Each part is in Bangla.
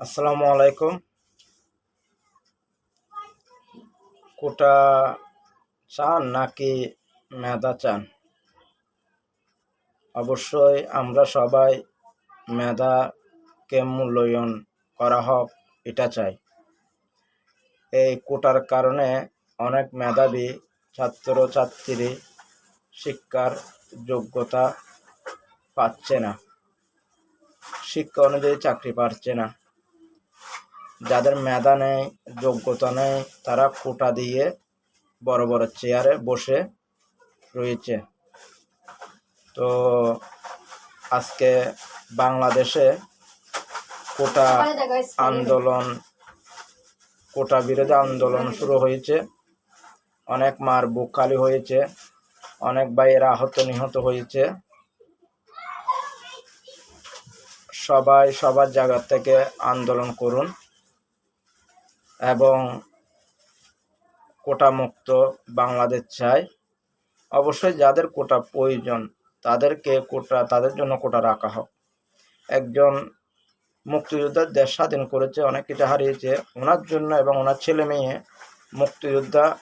আসসালামু আলাইকুম। কোটা চান নাকি মেধা চান? অবশ্যই আমরা সবাই মেধাকে মূল্যায়ন করা হোক, এটা চাই। এই কোটার কারণে অনেক মেধাবী ছাত্র ছাত্রী শিক্ষার যোগ্যতা পাচ্ছে না। শিক্ষা অনুযায়ী চাকরি পাচ্ছে না। যাদের মেধা নেই যোগ্যতা নেই তারা কোটা দিয়ে বড় বড় চেয়ারে বসে রয়েছে। তো আজকে বাংলাদেশে কোটা আন্দোলন কোটা বিরোধী আন্দোলন শুরু হয়েছে। অনেক মার বুক খালি হয়েছে অনেক ভাইয়ের আহত নিহত হয়েছে। সবাই সবার জায়গা থেকে আন্দোলন করুন। এবং কোটা মুক্ত বাংলাদেশ চাই। অবশ্যই যাদের কোটা প্রয়োজন, তাদেরকে কোটা, তাদের জন্য কোটা রাখা হোক। একজন মুক্তিযোদ্ধা দেশ স্বাধীন করেছে, অনেক কিছু হারিয়েছে। ওনার জন্য এবং ওনার ছেলে মেয়ে মুক্তিযোদ্ধা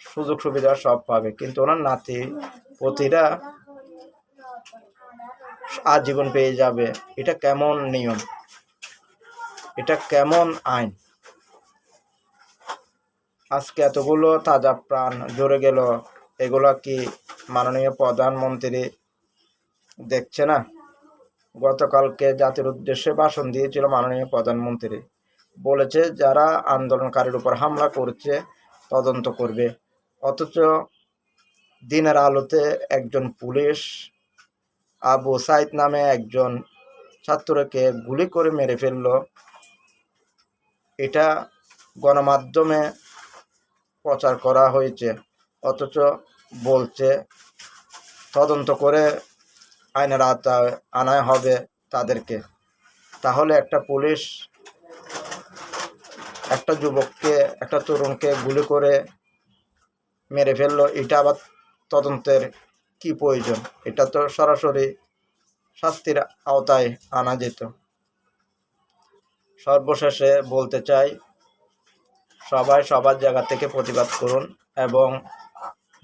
সুযোগ সুবিধা সব পাবে। কিন্তু ওনার নাতি, পতিরা আজীবন পেয়ে যাবে। এটা কেমন নিয়ম? এটা কেমন আইন? আজকে এতগুলো তাজা প্রাণ জড়ে গেল, এগুলো কি মাননীয় প্রধানমন্ত্রী দেখছে না? গতকালকে জাতির উদ্দেশ্যে ভাষণ দিয়েছিল মাননীয় প্রধানমন্ত্রী। বলেছে, যারা আন্দোলনকারীর উপর হামলা করছে, তদন্ত করবে। অথচ দিনের আলোতে একজন পুলিশ, আবু সাইদ নামে একজন ছাত্রকে গুলি করে মেরে ফেলল। এটা গণমাধ্যমে প্রচার করা হয়েছে, অথচ বলছে তদন্ত করে আইনের আওতায় আনা হবে তাদেরকে। তাহলে একটা পুলিশ একটা যুবককে, একটা তরুণকে গুলি করে মেরে ফেলল, এটা আবার তদন্তের কি প্রয়োজন? এটা তো সরাসরি শাস্তির আওতায় আনা যেত। সর্বশেষে বলতে চাই সবাই সবার জায়গা থেকে প্রতিবাদ করুন এবং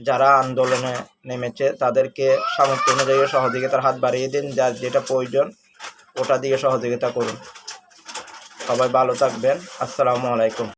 যারা আন্দোলনে নেমেছে তাদেরকে সামর্থ্য অনুযায়ী সহযোগিতার হাত বাড়িয়ে দিন যার যেটা প্রয়োজন ওটা দিয়ে সহযোগিতা করুন। সবাই ভালো থাকবেন। আসসালামু আলাইকুম।